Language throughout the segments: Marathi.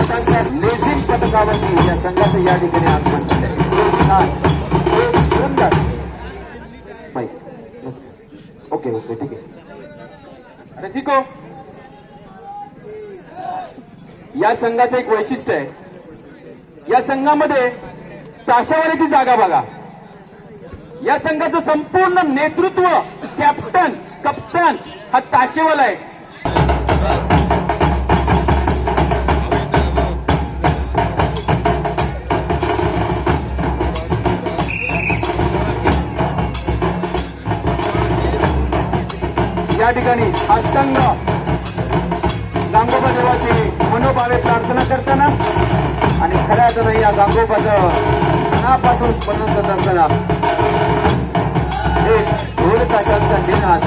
तासांच्या लेझिम पथकावरती या संघाचं या ठिकाणी आगमन झालंय. खूप छान. खूप सुंदर. ओके ओके ठीक आहे. रसिको या संघाचं एक वैशिष्ट्य आहे. या संघामध्ये ताशावाल्याची जागा बघा. या संघाचं संपूर्ण नेतृत्व कॅप्टन कप्तान हा ताशेवाला आहे. या ठिकाणी हा संघ गांगोबा देवाची मनोभावे प्रार्थना करताना आणि खऱ्या अर्थानं या गांगोबाचं मनापासून स्मरण करत असताना एक ढोल ताशांचा निनाद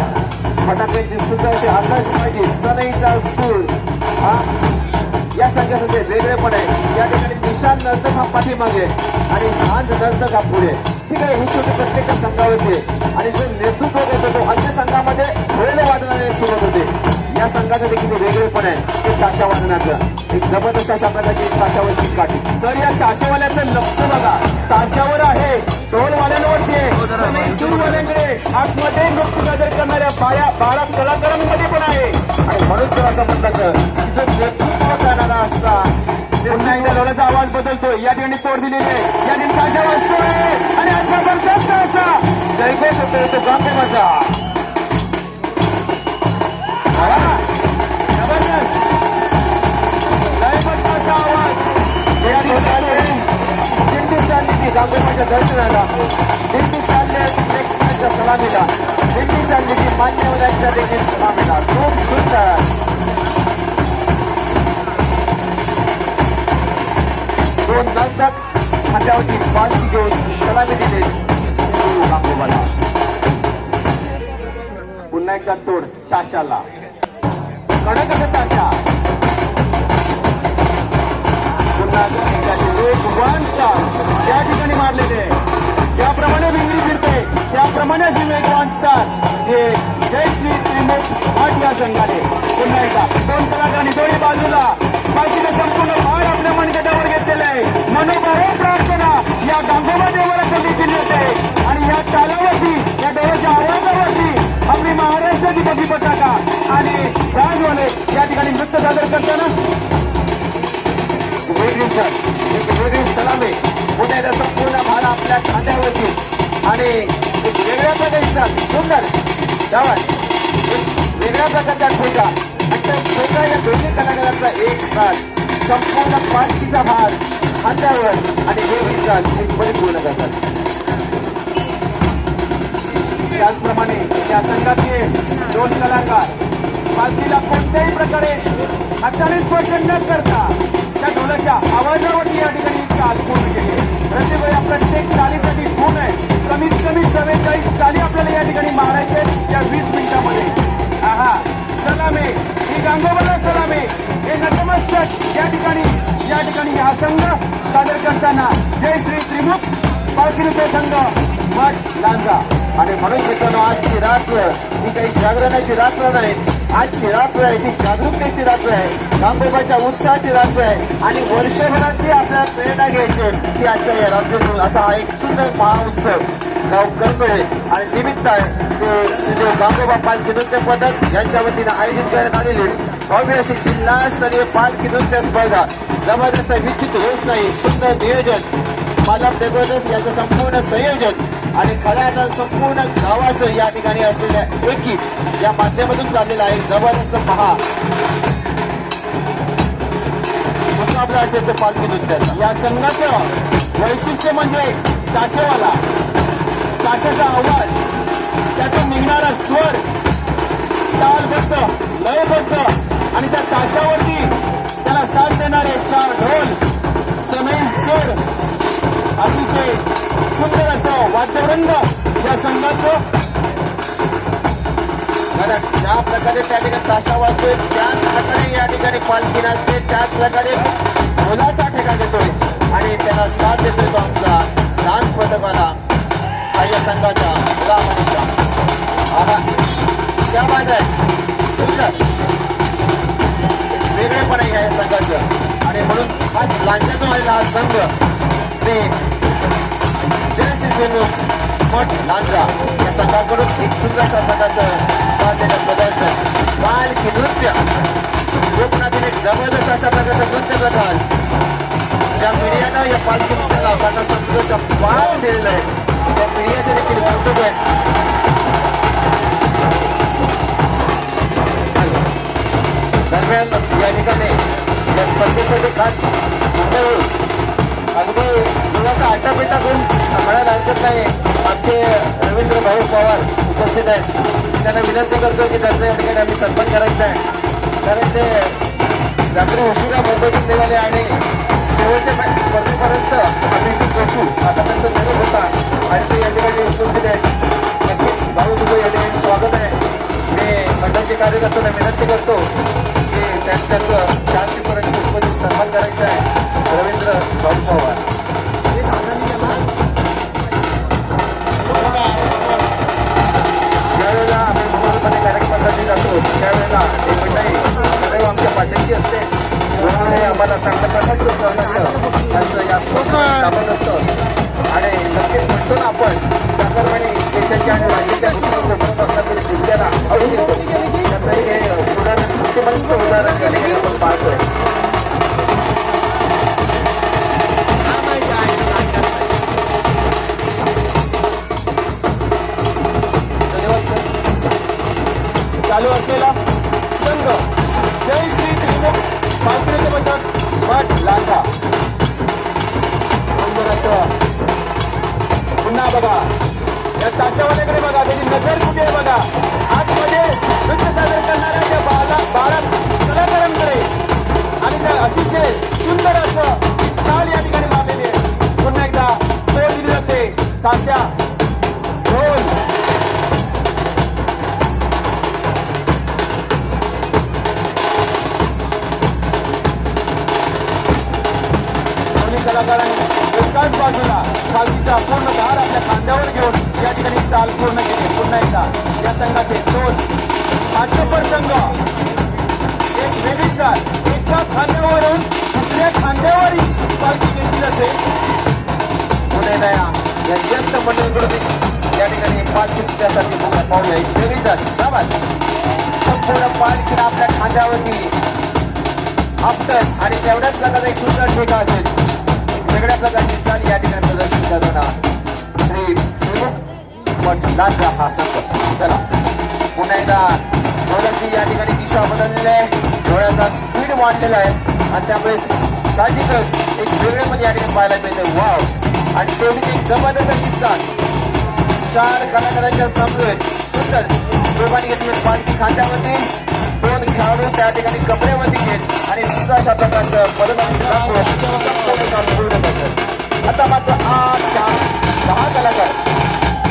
फटाक्यांची सुद्धा अशी आकाशबाजी सनईचा सूर हा? या संघाचं जे वेगळेपण आहे या ठिकाणी निशान नर्तक हा पाठीमागे आणि झांज नर्तक हा पुढे. ठीक आहे ही शेवटी प्रत्येक संघावरती आणि जो नेतृत्व देतो तो अन्य संघामध्ये या संघाचं देखील वेगळेपण आहे. ते ताशा वादनाचं एक जबरदस्त अशा प्रकारची ताशावरची काठी. सर या ताशावाल्याचं लक्ष बघा. ताशावर आहे. ढोलवाल्यांवरती आहे. सूरवाल्यांकडे आतमध्ये नृत्य सादर करणाऱ्या बाया बारा कलाकारांमध्ये पण आहे. आणि म्हणून सर असं म्हणतात तिचं नेतृत्व करणारा असता पुन्हा एकदा ढोलाचा आवाज बदलतो या ठिकाणी तोड दिलेली आहे. या ठिकाणी ताशा वाजतोय. आणि हा जबरदस्त असा. जयघोष होतोय तो गांधीबाचा गांगुलीच्या दर्शनाला. दिंडी चालली की नेक्स्ट मॅचच्या सलामीला. दिंडी चालली की मान्यवरांच्या देखील सलामीला. खूप सुंदर. दोन नंतर खात्यावरती पालखी घेऊन सलामी दिली. सिंधू गांगोबाला पुन्हा एकदा तोड ताशाला. कडक असं ताशा. मारलेले आहे. ज्याप्रमाणे भिंगरी फिरते त्याप्रमाणे अशी वेगवान चाल हे जय श्री त्रिमुख भट या संघाने. पुन्हा एकदा दोन कलाकारांनी दोन्ही बाजूला. बाकीचे संपूर्ण भार आपल्या मनगटावर घेतलेले आहे. मनोभाव प्रार्थना या गांगोबा देवाला कमी केली होते. आणि या तालावरती या डोळ्याच्या आवाजावरती आपली महाराष्ट्राची बघी पताका आणि साजवाले या ठिकाणी नृत्य सादर करताना. वेगळी सर एक वेगळी सलामी. पुण्याचा संपूर्ण भार आपल्या खांद्यावरती. आणि एक वेगळ्या प्रकारचा सुंदर आवाज एक वेगळ्या प्रकारचा ठोका. आणि त्या ठोका या दोन्ही कलाकारांचा एक साथ. संपूर्ण पालखीचा भार खांद्यावर आणि वेगळी चाल हे परिपूर्ण करतात त्याचप्रमाणे या संघातले दोन कलाकार पालखीला कोणत्याही प्रकारे हाताने स्पर्श न करता त्या ढोलाच्या आवाजावरती या ठिकाणी ही चाल पूर्ण केली रस्ते वेळी प्रत्येक चालीसाठी गुण आहे. कमीत कमी चव्वेचाळीस चाली आपल्याला या ठिकाणी मारायचे आहेत या वीस मिनिटामध्ये. आहा सलामे. ही गांगोबाला सलामे. हे नतमस्तक या ठिकाणी या ठिकाणी हा संघ सादर करताना. जय श्री त्रिमुख पालखी संघ. मठ लांजा. आणि म्हणून मित्रांनो आजची रात्र ही काही जागरणाची रात्र नाही. आजची रात्र आहे ती जागरूकतेची रात्र आहे. गांगोबाच्या उत्साहाची रात्र आहे. आणि वर्षभराची आपल्याला प्रेरणा घ्यायची ती आजच्या या रात्रीतून असा हा एक सुंदर महाउत्सव गाव करतोय आणि निमित्त आहे ते श्रीदेव गांगोबा पालखी नृत्य पदक यांच्या वतीनं आयोजित करण्यात आलेली भव्य अशी जिल्हास्तरीय पालखी नृत्य स्पर्धा. जबरदस्त विद्युत नाही सुंदर नियोजन मालक डेकोरेटर्स याचं संपूर्ण संयोजन आणि खऱ्या अर्थानं संपूर्ण गावाचं या ठिकाणी असलेल्या एकी या माध्यमातून चाललेला आहे. जबरदस्त पहा. मुकाबला असेल तर पालखी नृत्याचा. या संघाचं वैशिष्ट्य म्हणजे ताशेवाला. ताशाचा आवाज. त्यातून निघणारा स्वर. तालबद्ध लयबद्ध आणि त्या ताशावरती त्याला साथ देणारे चार ढोल. सनई स्वर अतिशय असं या संघाचं. कारण ज्या प्रकारे त्या ठिकाणी ताशा वाजतोय त्याच प्रकारे या ठिकाणी पालखी नाचते त्याच प्रकारे ढोलाचा ठेका देतोय. आणि त्याला साथ देतोय तो आमचा सांस पथकाला आहे या संघाचा मुला मनुष्या आहा क्या बात आहे. सुंदर. वेगळेपण आहे या संघाचं. आणि म्हणून आज लांच्यातून आलेला हा संघ श्री जयश्री मठ लांजा या संघाकडून एक सुंदर अशा प्रकारचं साधलेलं प्रदर्शन. बालकी नृत्य. कोकणातील एक जबरदस्त अशा प्रकारचा नृत्य प्रकार ज्या मीडियानं या पालखी नृत्याला साधा संतोषच्या पार दिलेलं आहे त्या मीडियाचे देखील कौतुक आहे. दरम्यान या ठिकाणी या स्पर्धेसाठी खास मुंबई अगदी मुलाचा आटापिटा करून म्हणायला हरकत नाही आमचे रवींद्र भाऊ पवार उपस्थित आहेत. त्यांना विनंती करतो की त्यांचा या ठिकाणी आम्ही सन्मान करायचा आहे. कारण ते रात्री उशिरा मुंबईतून निघाले आणि शेवटच्या स्पर्धेपर्यंत आम्ही इथे पोहोचू. आतापर्यंत निरोप होता. आणि ते या ठिकाणी उपस्थित आहेत. नक्कीच भाऊ तुझं या ठिकाणी स्वागत आहे. मी मंडळाचे कार्यकर्त्यांना विनंती करतो की त्यांचं चारशेपर्यंत पुष्पदिन सन्मान करायचा आहे. रवींद्र बुद्धिमंत उदाहरण या आपण पाहतोय चालू असलेला संघ. जय श्री त्रिमुख पालखी म्हणतात मठ लाचा सुंदर असं पुन्हा बघा. या ताच्यावाल्याकडे बघा त्याची नजर कुठे आहे बघा. आतमध्ये नृत्य सादर करणाऱ्या त्या बाला बाळा कलाकारांकडे आणि त्या अतिशय सुंदर असं चाल या ठिकाणी मारलेली आहे. पुन्हा एकदा जोर दिली जाते. ताशा कलाकारांनी एकाच बाजूला पालखीचा पूर्ण भार आपल्या खांद्यावर घेऊन या ठिकाणी चाल पूर्ण केली. पुन्हा एकदा या संघाचे दोन पाठ्यपर संघ एक वेगळी चाल. एका खांद्यावरून दुसऱ्या खांद्यावरही पालखी घेतली जाते. पुणे नया या ज्येष्ठ मंडळीकडून या ठिकाणी पालखी त्यासाठी पाहूया. एक वेगळी चाल. शाबास. संपूर्ण पालखीला आपल्या खांद्यावरती आपटत आणि तेवढ्याच प्रकारचा एक सुंदर ठेका असेल वेगळ्या प्रकारची चाल या ठिकाणी प्रदर्शन करताना श्री प्रमुख मठ हा संघ चला. पुन्हा एकदा डोळ्याची या ठिकाणी दिशा बदललेली आहे. डोळ्याचा स्पीड वाढलेला आहे. आणि त्यामुळे साहजिकच एक वेगळे पण या ठिकाणी पाहायला मिळते वाव आणि तेवढी एक जबरदस्त अशी चाल. चार कलाकारांच्या समवेत सुंदर दोघांनी घेतले पालखी खांद्यामध्ये दोन खेळाडू त्या ठिकाणी कपड्यामध्ये घेत आणि सुंदर अशा प्रकारचं पदनामी दाखवत संपूर्ण चाल पूर्ण करतात आता मात्र आठ चार दहा कलाकार.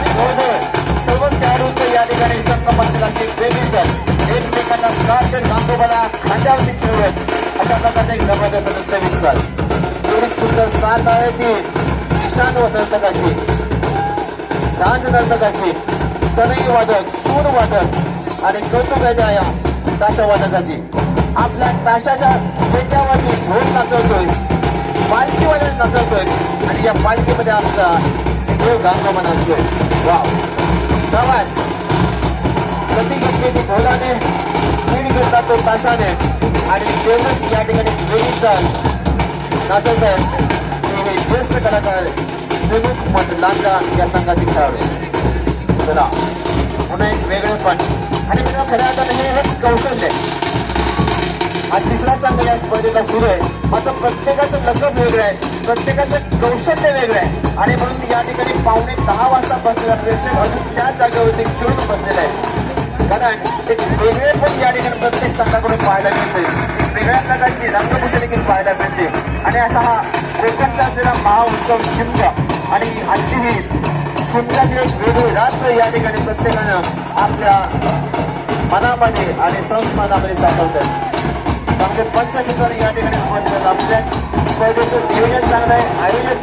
जवळजवळ सर्वच खेळाडूंचं या ठिकाणी संगम असलेला अशी चाल एकमेकांना साथ देत गांधोबाला खांद्यावरती खेळवत अशा प्रकारचा एक जबरदस्त नृत्य विश्वास एवढी सुंदर साथ आहे ती निशान व नर्तकाची सांज नर्तकाची सनई वादक सूर वादक आणि कौतुक आहे ताशावादकाची आपल्या ताशाच्या ठेक्यावरती ढोल नाचवतोय पालखीवाले नाचवतोय आणि या पालखीमध्ये आमचा श्रीदेव गांगोबा नाचतोय. वाव. प्रवास गती घेतली ती ढोलाने? स्पीड घेतला तो ताशाने. आणि तेवढंच या ठिकाणी वेगळी चाल नाचवत आहेत. हे ज्येष्ठ कलाकार प्रमुख मंडलांचा या संघातील खेळाडू चला पुन्हा एक वेगळेपण आणि मित्रांनो, खऱ्या आता हे हेच कौशल्य आणि हा तिसरा संघ या स्पर्धेला सुरू आहे. मात्र प्रत्येकाचं लग्न वेगळं आहे. प्रत्येकाचं कौशल्य वेगळं आहे. आणि म्हणून या ठिकाणी पावणे दहा वाजता बसलेला प्रेक्षक अजून त्याच जागेवरती खेळून बसलेला आहे. कारण एक वेगळे पण या ठिकाणी प्रत्येक संघाकडून पाहायला मिळते. वेगळ्या प्रकारची रंगभूषा देखील पाहायला मिळते. आणि असा हा कोकणचा असलेला महाउत्सव शिमगा. आणि आजची ही शिमग्यातील एक वेगळी रात्र या ठिकाणी प्रत्येकानं आपल्या मनामध्ये आणि संस्मरणामध्ये साठवतात. चांगले पंच या ठिकाणी स्पर्धेला लाभले स्पर्धेचं नियोजन चांगलं आहे. आयोजन